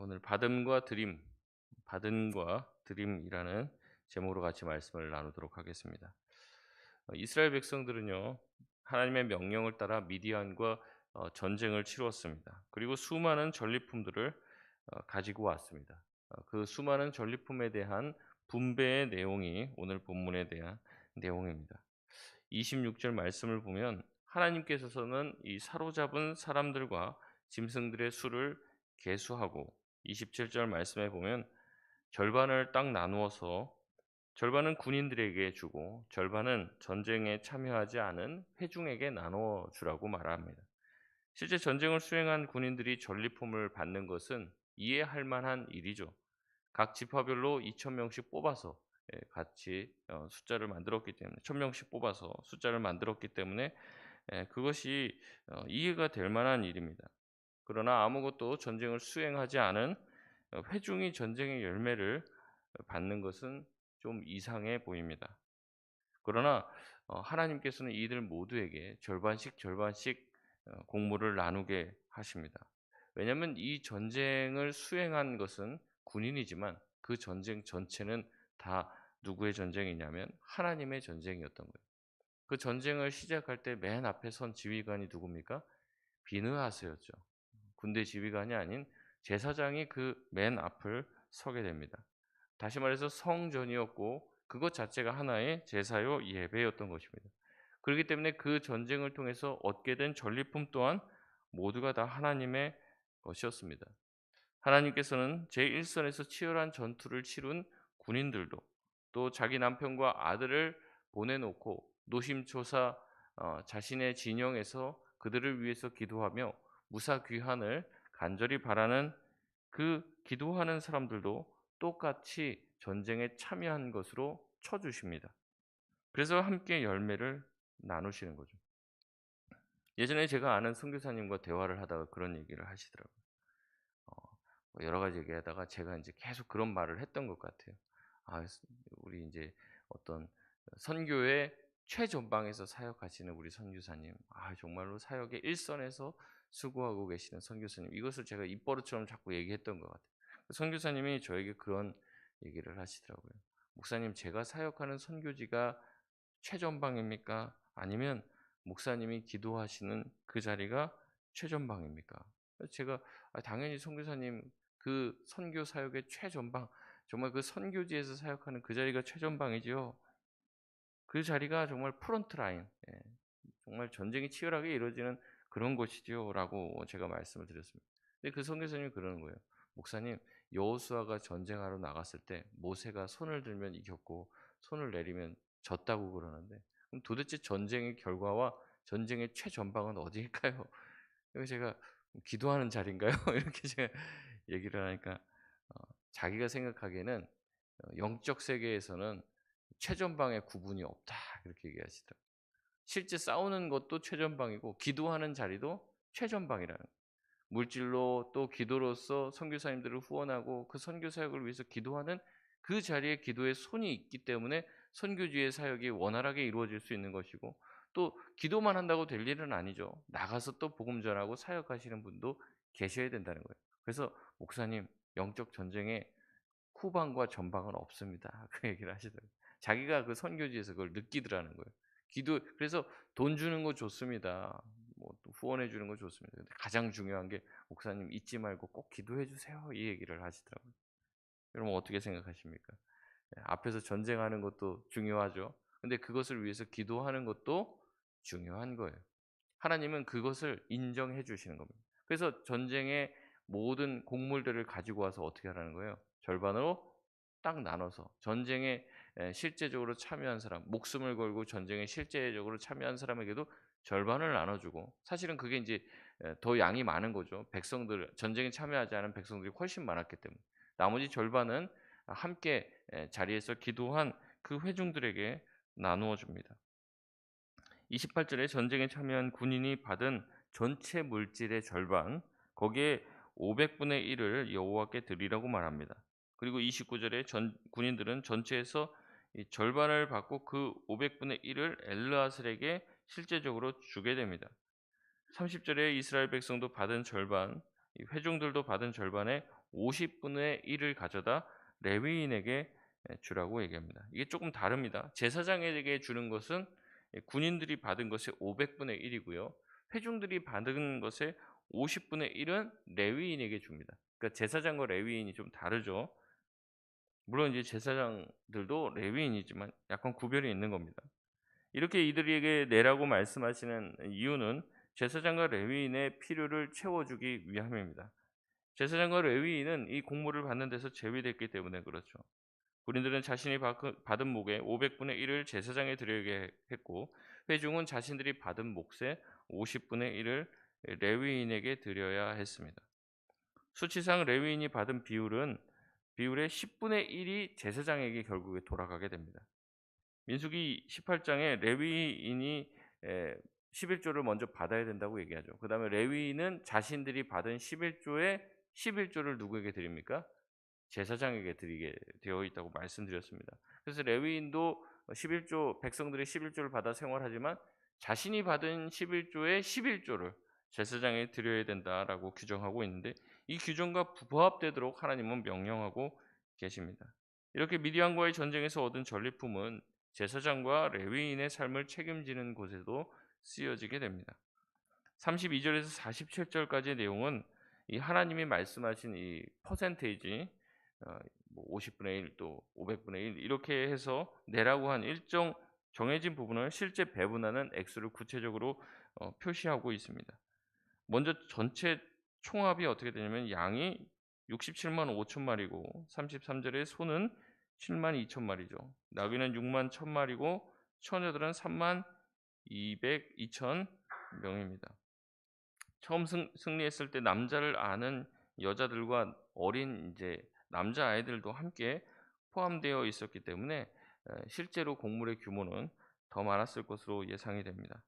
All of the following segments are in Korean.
오늘 받음과 드림, 받음과 드림이라는 제목으로 같이 말씀을 나누도록 하겠습니다. 어, 이스라엘 백성들은요 하나님의 명령을 따라 미디안과 어, 전쟁을 치루었습니다. 그리고 수많은 전리품들을 어, 가지고 왔습니다. 그 수많은 전리품에 대한 분배의 내용이 오늘 본문에 대한 내용입니다. 26절 말씀을 보면 하나님께서는 이 사로잡은 사람들과 짐승들의 수를 계수하고 27절 말씀에 보면 절반을 딱 나누어서 절반은 군인들에게 주고 절반은 전쟁에 참여하지 않은 회중에게 나눠 주라고 말합니다. 실제 전쟁을 수행한 군인들이 전리품을 받는 것은 이해할 만한 일이죠. 각 지파별로 2,000명씩 뽑아서 예, 같이 어, 숫자를 만들었기 때문에 1,000명씩 뽑아서 숫자를 만들었기 때문에 예, 그것이 어, 이해가 될 만한 일입니다. 그러나 아무것도 전쟁을 수행하지 않은 어, 회중이 전쟁의 열매를 받는 것은 좀 이상해 보입니다. 그러나 하나님께서는 이들 모두에게 절반씩 절반씩 공물을 나누게 하십니다. 왜냐하면 이 전쟁을 수행한 것은 군인이지만 그 전쟁 전체는 다 누구의 전쟁이냐면 하나님의 전쟁이었던 거예요. 그 전쟁을 시작할 때 맨 앞에 선 지휘관이 누굽니까? 비느하스였죠. 군대 지휘관이 아닌 제사장이 그 맨 앞을 서게 됩니다. 다시 말해서 성전이었고 그것 자체가 하나의 제사요 예배였던 것입니다. 그렇기 때문에 그 전쟁을 통해서 얻게 된 전리품 또한 모두가 다 하나님의 것이었습니다. 하나님께서는 제1선에서 치열한 전투를 치룬 군인들도 또 자기 남편과 아들을 보내놓고 노심초사 어, 자신의 진영에서 그들을 위해서 기도하며 무사 귀환을 간절히 바라는 그 기도하는 사람들도 똑같이 전쟁에 참여한 것으로 쳐주십니다. 그래서 함께 열매를 나누시는 거죠. 예전에 제가 아는 선교사님과 대화를 하다가 그런 얘기를 하시더라고요. 어, 뭐 여러 가지 얘기하다가 제가 이제 계속 그런 말을 했던 것 같아요. 아, 우리 이제 어떤 선교의 최전방에서 사역하시는 우리 선교사님, 아 정말로 사역의 일선에서 수고하고 계시는 선교사님, 이것을 제가 입버릇처럼 자꾸 얘기했던 것 같아요. 그 선교사님이 저에게 그런 얘기를 하시더라고요. 목사님, 제가 사역하는 선교지가 최전방입니까? 아니면 목사님이 기도하시는 그 자리가 최전방입니까? 제가 아, 당연히 선교사님 그 선교 사역의 최전방 정말 그 선교지에서 사역하는 그 자리가 최전방이지요. 그 자리가 정말 프론트 라인, 예, 정말 전쟁이 치열하게 이루어지는 그런 곳이지요라고 제가 말씀을 드렸습니다. 근데 그 선교사님이 그러는 거예요. 목사님, 여호수아가 전쟁하러 나갔을 때 모세가 손을 들면 이겼고 손을 내리면 졌다고 그러는데 그럼 도대체 전쟁의 결과와 전쟁의 최전방은 어디일까요? 제가 기도하는 자리인가요? 이렇게 제가 얘기를 하니까 자기가 생각하기에는 어, 영적 세계에서는 최전방의 구분이 없다 이렇게 얘기하시더라고요. 실제 싸우는 것도 최전방이고 기도하는 자리도 최전방이라는 물질로 또 기도로서 선교사님들을 후원하고 그 선교 사역을 위해서 기도하는 그 자리에 기도의 손이 있기 때문에 선교주의 사역이 원활하게 이루어질 수 있는 것이고 또 기도만 한다고 될 일은 아니죠. 나가서 또 복음 전하고 사역하시는 분도 계셔야 된다는 거예요. 그래서 목사님 영적 전쟁에 후방과 전방은 없습니다. 그 얘기를 하시더라고요. 자기가 그 선교지에서 그걸 느끼더라는 거예요. 기도 그래서 돈 주는 거 좋습니다. 뭐 후원해 주는 거 좋습니다. 근데 가장 중요한 게 목사님 잊지 말고 꼭 기도해 주세요. 이 얘기를 하시더라고요. 여러분 어떻게 생각하십니까? 예, 앞에서 전쟁하는 것도 중요하죠. 근데 그것을 위해서 기도하는 것도 중요한 거예요. 하나님은 그것을 인정해 주시는 겁니다. 그래서 전쟁의 모든 곡물들을 가지고 와서 어떻게 하라는 거예요? 절반으로 딱 나눠서 전쟁에 실제적으로 참여한 사람, 목숨을 걸고 전쟁에 실제적으로 참여한 사람에게도 절반을 나눠주고 사실은 그게 이제 더 양이 많은 거죠. 백성들 전쟁에 참여하지 않은 백성들이 훨씬 많았기 때문에 나머지 절반은 함께 자리에서 기도한 그 회중들에게 나누어 줍니다. 28절에 전쟁에 참여한 군인이 받은 전체 물질의 절반 거기에 500분의 1을 여호와께 드리라고 말합니다. 그리고 29절에 전, 군인들은 전체에서 절반을 받고 그 500분의 1을 엘르아슬에게 실제적으로 주게 됩니다. 30절에 이스라엘 백성도 받은 절반, 회중들도 받은 절반의 50분의 1을 가져다 레위인에게 주라고 얘기합니다. 이게 조금 다릅니다. 제사장에게 주는 것은 군인들이 받은 것의 500분의 1이고요. 회중들이 받은 것의 50분의 1은 레위인에게 줍니다. 그러니까 제사장과 레위인이 좀 다르죠. 물론 이제 제사장들도 레위인이지만 약간 구별이 있는 겁니다. 이렇게 이들에게 내라고 말씀하시는 이유는 제사장과 레위인의 필요를 채워주기 위함입니다. 제사장과 레위인은 이 공물을 받는 데서 제외됐기 때문에 그렇죠. 군인들은 자신이 받은 목의 500분의 1을 제사장에 드려야 했고 회중은 자신들이 받은 몫의 50분의 1을 레위인에게 드려야 했습니다. 수치상 레위인이 받은 비율은 비율의 10분의 1이 제사장에게 결국에 돌아가게 됩니다. 민수기 18장에 레위인이 11조를 먼저 받아야 된다고 얘기하죠. 그 다음에 레위인은 자신들이 받은 11조의 11조를 누구에게 드립니까? 제사장에게 드리게 되어 있다고 말씀드렸습니다. 그래서 레위인도 11조 백성들이 11조를 받아 생활하지만 자신이 받은 11조의 11조를 제사장에 드려야 된다라고 규정하고 있는데 이 규정과 부합되도록 하나님은 명령하고 계십니다. 이렇게 미디안과의 전쟁에서 얻은 전리품은 제사장과 레위인의 삶을 책임지는 곳에도 쓰여지게 됩니다. 32절에서 47절까지의 내용은 이 하나님이 말씀하신 이 퍼센테이지 50분의 어, 1, 또 500분의 1 이렇게 해서 내라고 한 일정 정해진 부분을 실제 배분하는 액수를 구체적으로 어, 표시하고 있습니다. 먼저 전체 총합이 어떻게 되냐면 양이 67만 5천 마리고 33절에 소는 7만 2천 마리죠. 나귀는 6만 1천 마리고 처녀들은 3만 200, 2천 명입니다. 처음 승, 승리했을 때 남자를 아는 여자들과 어린 이제 남자 아이들도 함께 포함되어 있었기 때문에 실제로 곡물의 규모는 더 많았을 것으로 예상이 됩니다.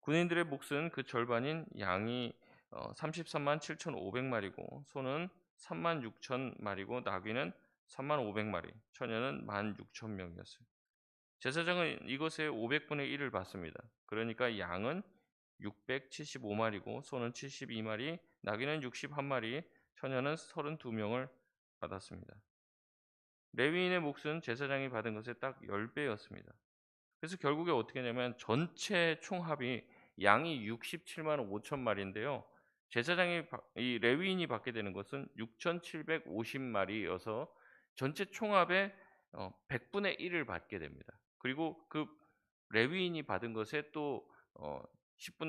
군인들의 몫은 그 절반인 양이 33만 어, 7,500마리고 소는 3만 6천 마리고 나귀는 3만 500마리, 처녀는 1만 6천 명이었어요. 제사장은 이것의 500분의 1을 받습니다. 그러니까 양은 675마리고 소는 72마리, 나귀는 61마리, 처녀는 32명을 받았습니다. 레위인의 몫은 제사장이 받은 것의 딱 10배였습니다. 그래서 결국에 어떻게 하냐면 전체 총합이 양이 67만 5천 마리인데요. 제사장이 이 레위인이 받게 되는 것은 6,750마리여서 전체 총합의 100분의 어, 1을 받게 됩니다. 그리고 그 레위인이 받은 것에 또 10분의 어,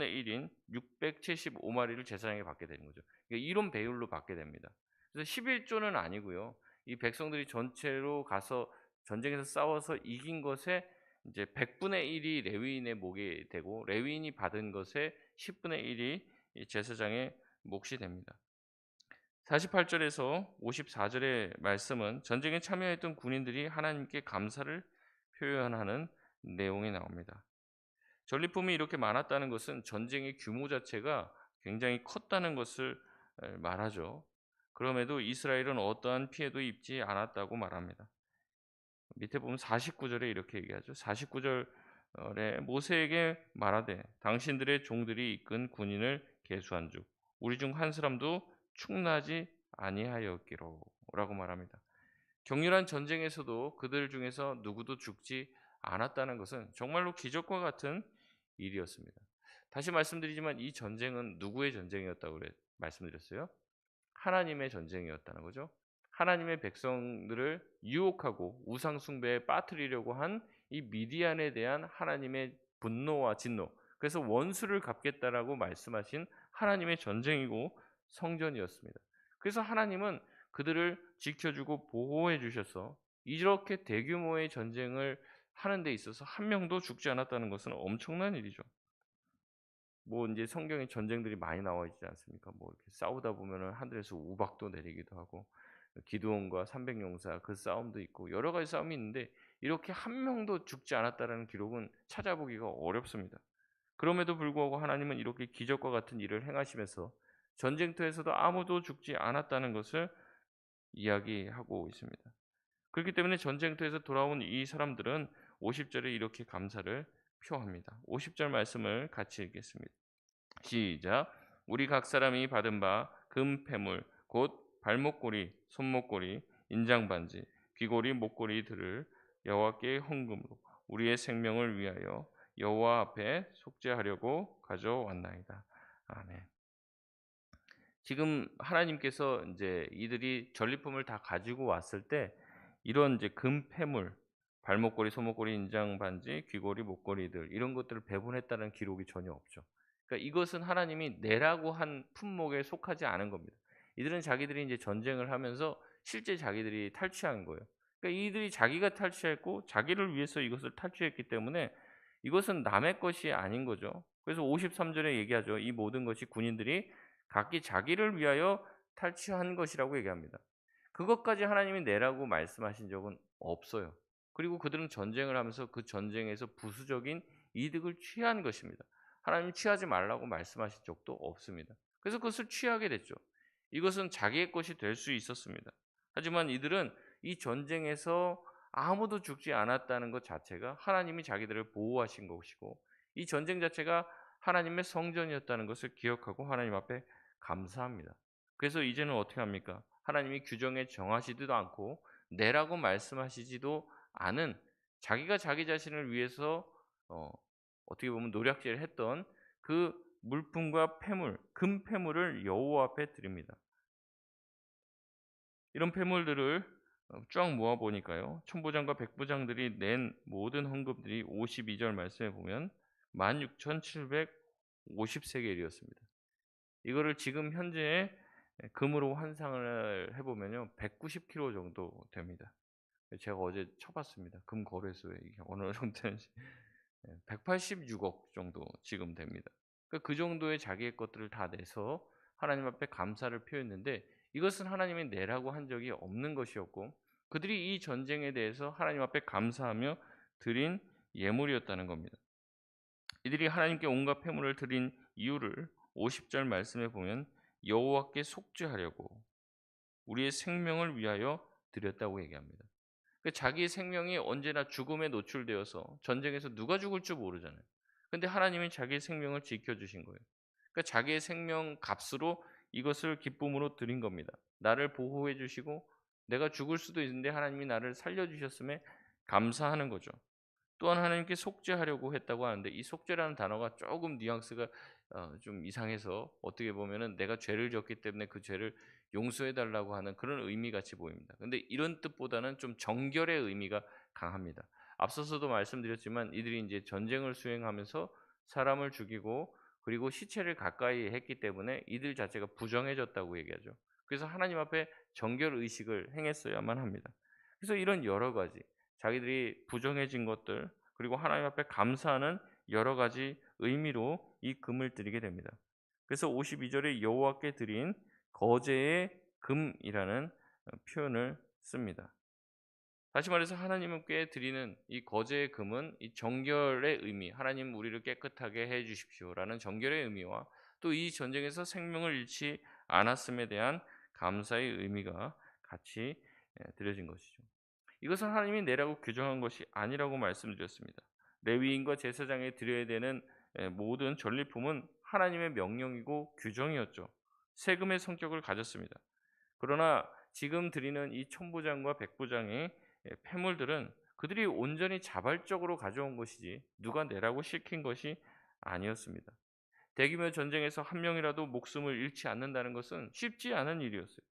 1인 675마리를 제사장이 받게 되는 거죠. 그러니까 이런 배율로 받게 됩니다. 그래서 11조는 아니고요. 이 백성들이 전체로 가서 전쟁에서 싸워서 이긴 것에 이제 100분의 1이 레위인의 목이 되고 레위인이 받은 것의 10분의 1이 제사장의 몫이 됩니다. 48절에서 54절의 말씀은 전쟁에 참여했던 군인들이 하나님께 감사를 표현하는 내용이 나옵니다. 전리품이 이렇게 많았다는 것은 전쟁의 규모 자체가 굉장히 컸다는 것을 말하죠. 그럼에도 이스라엘은 어떠한 피해도 입지 않았다고 말합니다. 밑에 보면 49절에 이렇게 얘기하죠. 49절에 모세에게 말하되 당신들의 종들이 이끈 군인을 계수한즉 우리 중 한 사람도 충나지 아니하였기로 라고 말합니다. 격렬한 전쟁에서도 그들 중에서 누구도 죽지 않았다는 것은 정말로 기적과 같은 일이었습니다. 다시 말씀드리지만 이 전쟁은 누구의 전쟁이었다고 말씀드렸어요? 하나님의 전쟁이었다는 거죠. 하나님의 백성들을 유혹하고 우상 숭배에 빠뜨리려고 한 이 미디안에 대한 하나님의 분노와 진노. 그래서 원수를 갚겠다라고 말씀하신 하나님의 전쟁이고 성전이었습니다. 그래서 하나님은 그들을 지켜주고 보호해 주셔서 이렇게 대규모의 전쟁을 하는 데 있어서 한 명도 죽지 않았다는 것은 엄청난 일이죠. 뭐 이제 성경에 전쟁들이 많이 나와 있지 않습니까? 뭐 이렇게 싸우다 보면은 하늘에서 우박도 내리기도 하고 기도원과 300용사 그 싸움도 있고 여러 가지 싸움이 있는데 이렇게 한 명도 죽지 않았다라는 기록은 찾아보기가 어렵습니다. 그럼에도 불구하고 하나님은 이렇게 기적과 같은 일을 행하시면서 전쟁터에서도 아무도 죽지 않았다는 것을 이야기하고 있습니다. 그렇기 때문에 전쟁터에서 돌아온 이 사람들은 50절에 이렇게 감사를 표합니다. 50절 말씀을 같이 읽겠습니다. 시작. 우리 각 사람이 받은 바 금 패물 곧 발목걸이, 손목걸이, 인장반지, 귀걸이, 목걸이들을 여호와께 헌금으로 우리의 생명을 위하여 여호와 앞에 속죄하려고 가져왔나이다. 아멘. 지금 하나님께서 이제 이들이 전리품을 다 가지고 왔을 때 이런 이제 금폐물, 발목걸이, 손목걸이, 인장 반지, 귀걸이, 목걸이들 이런 것들을 배분했다는 기록이 전혀 없죠. 그러니까 이것은 하나님이 내라고 한 품목에 속하지 않은 겁니다. 이들은 자기들이 이제 전쟁을 하면서 실제 자기들이 탈취한 거예요. 그러니까 이들이 자기가 탈취했고 자기를 위해서 이것을 탈취했기 때문에 이것은 남의 것이 아닌 거죠. 그래서 53절에 얘기하죠. 이 모든 것이 군인들이 각기 자기를 위하여 탈취한 것이라고 얘기합니다. 그것까지 하나님이 내라고 말씀하신 적은 없어요. 그리고 그들은 전쟁을 하면서 그 전쟁에서 부수적인 이득을 취한 것입니다. 하나님 취하지 말라고 말씀하신 적도 없습니다. 그래서 그것을 취하게 됐죠. 이것은 자기의 것이 될 수 있었습니다. 하지만 이들은 이 전쟁에서 아무도 죽지 않았다는 것 자체가 하나님이 자기들을 보호하신 것이고 이 전쟁 자체가 하나님의 성전이었다는 것을 기억하고 하나님 앞에 감사합니다. 그래서 이제는 어떻게 합니까? 하나님이 규정에 정하시지도 않고 내라고 말씀하시지도 않은 자기가 자기 자신을 위해서 어, 어떻게 보면 노략질을 했던 그 물품과 폐물, 금 폐물을 여호와 앞에 드립니다. 이런 폐물들을 어, 쫙 모아 보니까요. 천부장과 백부장들이 낸 모든 헌금들이 52절 말씀에 보면 16,750세겔이었습니다. 이거를 지금 현재 금으로 환상을 해보면요, 190kg 정도 됩니다. 제가 어제 쳐봤습니다. 금 거래소에 이게 어느 정도 되는지 186억 정도 지금 됩니다. 그러니까 그 정도의 자기의 것들을 다 내서 하나님 앞에 감사를 표했는데 이것은 하나님이 내라고 한 적이 없는 것이었고 그들이 이 전쟁에 대해서 하나님 앞에 감사하며 드린 예물이었다는 겁니다. 이들이 하나님께 온갖 폐물을 드린 이유를 50절 말씀에 보면 여호와께 속죄하려고 우리의 생명을 위하여 드렸다고 얘기합니다. 그 자기의 생명이 언제나 죽음에 노출되어서 전쟁에서 누가 죽을지 모르잖아요. 근데 하나님이 자기의 생명을 지켜주신 거예요. 그러니까 자기의 생명 값으로 이것을 기쁨으로 드린 겁니다. 나를 보호해 주시고 내가 죽을 수도 있는데 하나님이 나를 살려 주셨음에 감사하는 거죠. 또한 하나님께 속죄하려고 했다고 하는데 이 속죄라는 단어가 조금 뉘앙스가 어, 좀 이상해서 어떻게 보면은 내가 죄를 졌기 때문에 그 죄를 용서해 달라고 하는 그런 의미 같이 보입니다. 근데 이런 뜻보다는 좀 정결의 의미가 강합니다. 앞서서도 말씀드렸지만 이들이 이제 전쟁을 수행하면서 사람을 죽이고 그리고 시체를 가까이 했기 때문에 이들 자체가 부정해졌다고 얘기하죠. 그래서 하나님 앞에 정결 의식을 행했어야만 합니다. 그래서 이런 여러 가지 자기들이 부정해진 것들 그리고 하나님 앞에 감사하는 여러 가지 의미로 이 금을 드리게 됩니다. 그래서 52절에 여호와께 드린 거제의 금이라는 표현을 씁니다. 다시 말해서 하나님께 드리는 이 거제의 금은 이 정결의 의미, 하나님 우리를 깨끗하게 해 주십시오라는 정결의 의미와 또 이 전쟁에서 생명을 잃지 않았음에 대한 감사의 의미가 같이 드려진 것이죠. 이것은 하나님이 내라고 규정한 것이 아니라고 말씀드렸습니다. 레위인과 제사장에 드려야 되는 모든 전리품은 하나님의 명령이고 규정이었죠. 세금의 성격을 가졌습니다. 그러나 지금 드리는 이 천부장과 백부장의 폐물들은 그들이 온전히 자발적으로 가져온 것이지 누가 내라고 시킨 것이 아니었습니다. 대규모 전쟁에서 한 명이라도 목숨을 잃지 않는다는 것은 쉽지 않은 일이었어요.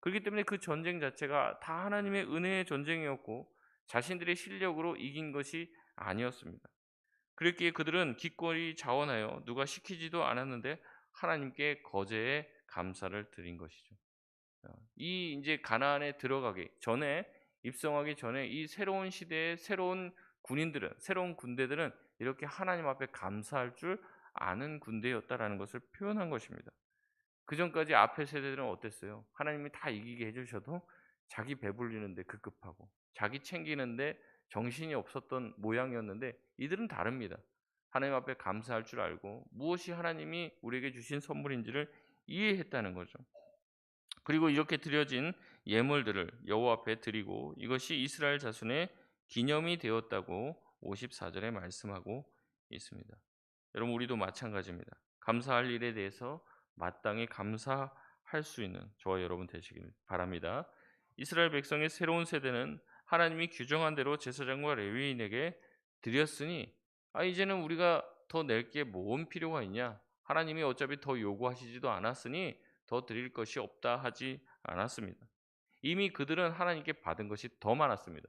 그렇기 때문에 그 전쟁 자체가 다 하나님의 은혜의 전쟁이었고 자신들의 실력으로 이긴 것이 아니었습니다. 그랬기에 그들은 기꺼이 자원하여 누가 시키지도 않았는데 하나님께 거제에 감사를 드린 것이죠. 어, 이 이제 가나안에 들어가기 전에 입성하기 전에 이 새로운 시대의 새로운 군인들은 새로운 군대들은 이렇게 하나님 앞에 감사할 줄 아는 군대였다라는 것을 표현한 것입니다. 그 전까지 앞에 세대들은 어땠어요? 하나님이 다 이기게 해주셔도 자기 배불리는데 급급하고 자기 챙기는데 정신이 없었던 모양이었는데 이들은 다릅니다. 하나님 앞에 감사할 줄 알고 무엇이 하나님이 우리에게 주신 선물인지를 이해했다는 거죠. 그리고 이렇게 드려진 예물들을 여호와 앞에 드리고 이것이 이스라엘 자손의 기념이 되었다고 54절에 말씀하고 있습니다. 여러분 우리도 마찬가지입니다. 감사할 일에 대해서 마땅히 감사할 할수 있는 저와 여러분 되시길 바랍니다. 이스라엘 백성의 새로운 세대는 하나님이 규정한 대로 제사장과 레위인에게 드렸으니 아 이제는 우리가 더 낼 게 뭔 필요가 있냐? 하나님이 어차피 더 요구하시지도 않았으니 더 드릴 것이 없다 하지 않았습니다. 이미 그들은 하나님께 받은 것이 더 많았습니다.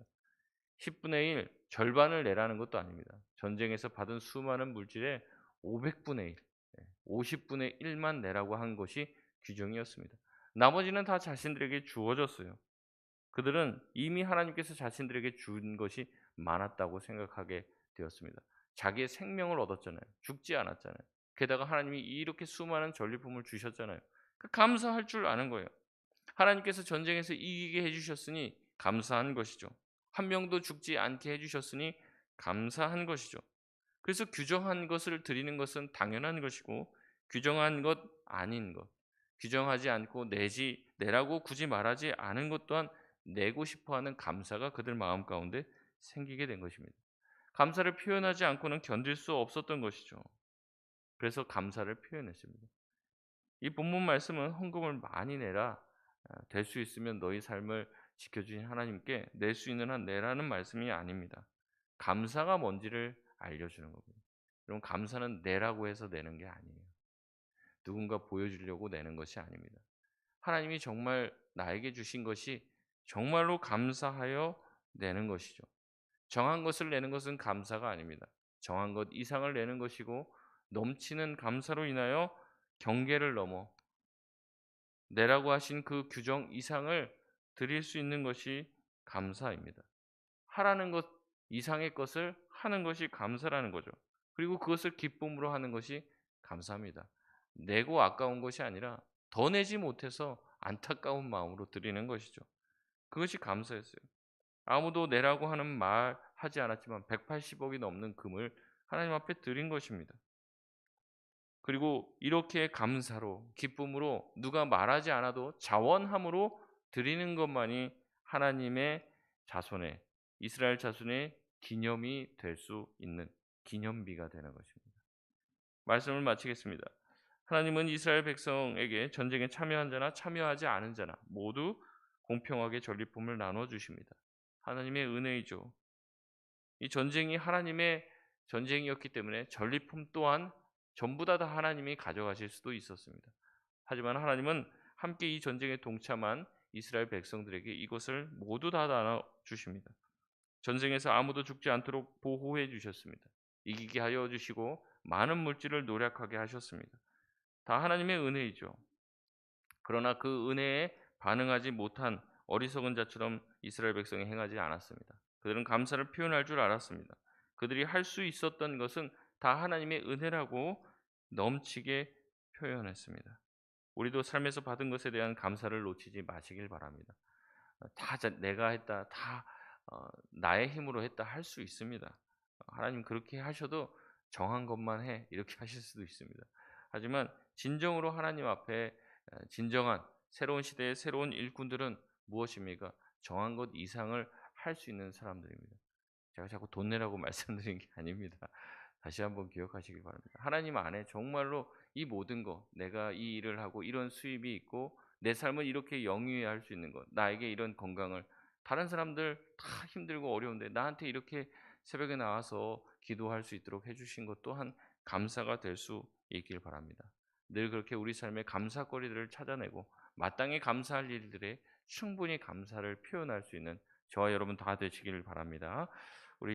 10분의 1, 절반을 내라는 것도 아닙니다. 전쟁에서 받은 수많은 물질의 500분의 1, 50분의 1만 내라고 한 것이 규정이었습니다. 나머지는 다 자신들에게 주어졌어요. 그들은 이미 하나님께서 자신들에게 준 것이 많았다고 생각하게 되었습니다. 자기의 생명을 얻었잖아요. 죽지 않았잖아요. 게다가 하나님이 이렇게 수많은 전리품을 주셨잖아요. 그 감사할 줄 아는 거예요. 하나님께서 전쟁에서 이기게 해주셨으니 감사한 것이죠. 한 명도 죽지 않게 해주셨으니 감사한 것이죠. 그래서 규정한 것을 드리는 것은 당연한 것이고 규정한 것 아닌 것, 규정하지 않고 내지 내라고 굳이 말하지 않은 것 또한 내고 싶어하는 감사가 그들 마음 가운데 생기게 된 것입니다. 감사를 표현하지 않고는 견딜 수 없었던 것이죠. 그래서 감사를 표현했습니다. 이 본문 말씀은 헌금을 많이 내라 아, 될수 있으면 너희 삶을 지켜주신 하나님께 낼 수 있는 한 내라는 말씀이 아닙니다. 감사가 뭔지를 알려주는 겁니다. 여러분 감사는 내라고 해서 내는 게 아니에요. 누군가 보여주려고 내는 것이 아닙니다. 하나님이 정말 나에게 주신 것이 정말로 감사하여 내는 것이죠. 정한 것을 내는 것은 감사가 아닙니다. 정한 것 이상을 내는 것이고 넘치는 감사로 인하여 경계를 넘어 내라고 하신 그 규정 이상을 드릴 수 있는 것이 감사입니다. 하라는 것 이상의 것을 하는 것이 감사라는 거죠. 그리고 그것을 기쁨으로 하는 것이 감사합니다. 내고 아까운 것이 아니라 더 내지 못해서 안타까운 마음으로 드리는 것이죠. 그것이 감사였어요. 아무도 내라고 하는 말 하지 않았지만 180억이 넘는 금을 하나님 앞에 드린 것입니다. 그리고 이렇게 감사로 기쁨으로 누가 말하지 않아도 자원함으로 드리는 것만이 하나님의 자손의 이스라엘 자손의 기념이 될 수 있는 기념비가 되는 것입니다. 말씀을 마치겠습니다. 하나님은 이스라엘 백성에게 전쟁에 참여한 자나 참여하지 않은 자나 모두 공평하게 전리품을 나눠 주십니다. 하나님의 은혜이죠. 이 전쟁이 하나님의 전쟁이었기 때문에 전리품 또한 전부 다, 다 하나님이 가져가실 수도 있었습니다. 하지만 하나님은 함께 이 전쟁에 동참한 이스라엘 백성들에게 이것을 모두 다 나눠 주십니다. 전쟁에서 아무도 죽지 않도록 보호해 주셨습니다. 이기게 하여 주시고 많은 물질을 노력하게 하셨습니다. 다 하나님의 은혜이죠. 그러나 그 은혜에 반응하지 못한 어리석은 자처럼 이스라엘 백성이 행하지 않았습니다. 그들은 감사를 표현할 줄 알았습니다. 그들이 할 수 있었던 것은 다 하나님의 은혜라고 넘치게 표현했습니다. 우리도 삶에서 받은 것에 대한 감사를 놓치지 마시길 바랍니다. 다 내가 했다, 다 어, 나의 힘으로 했다 할 수 있습니다. 하나님 그렇게 하셔도 정한 것만 해 이렇게 하실 수도 있습니다. 하지만 진정으로 하나님 앞에 진정한 새로운 시대의 새로운 일꾼들은 무엇입니까? 정한 것 이상을 할 수 있는 사람들입니다. 제가 자꾸 돈 내라고 말씀드린 게 아닙니다. 다시 한번 기억하시기 바랍니다. 하나님 안에 정말로 이 모든 것, 내가 이 일을 하고 이런 수입이 있고 내 삶을 이렇게 영위할 수 있는 것, 나에게 이런 건강을 다른 사람들 다 힘들고 어려운데 나한테 이렇게 새벽에 나와서 기도할 수 있도록 해주신 것 또한 감사가 될 수 있길 바랍니다. 늘 그렇게 우리 삶의 감사거리들을 찾아내고 마땅히 감사할 일들에 충분히 감사를 표현할 수 있는 저와 여러분 다 되시기를 바랍니다.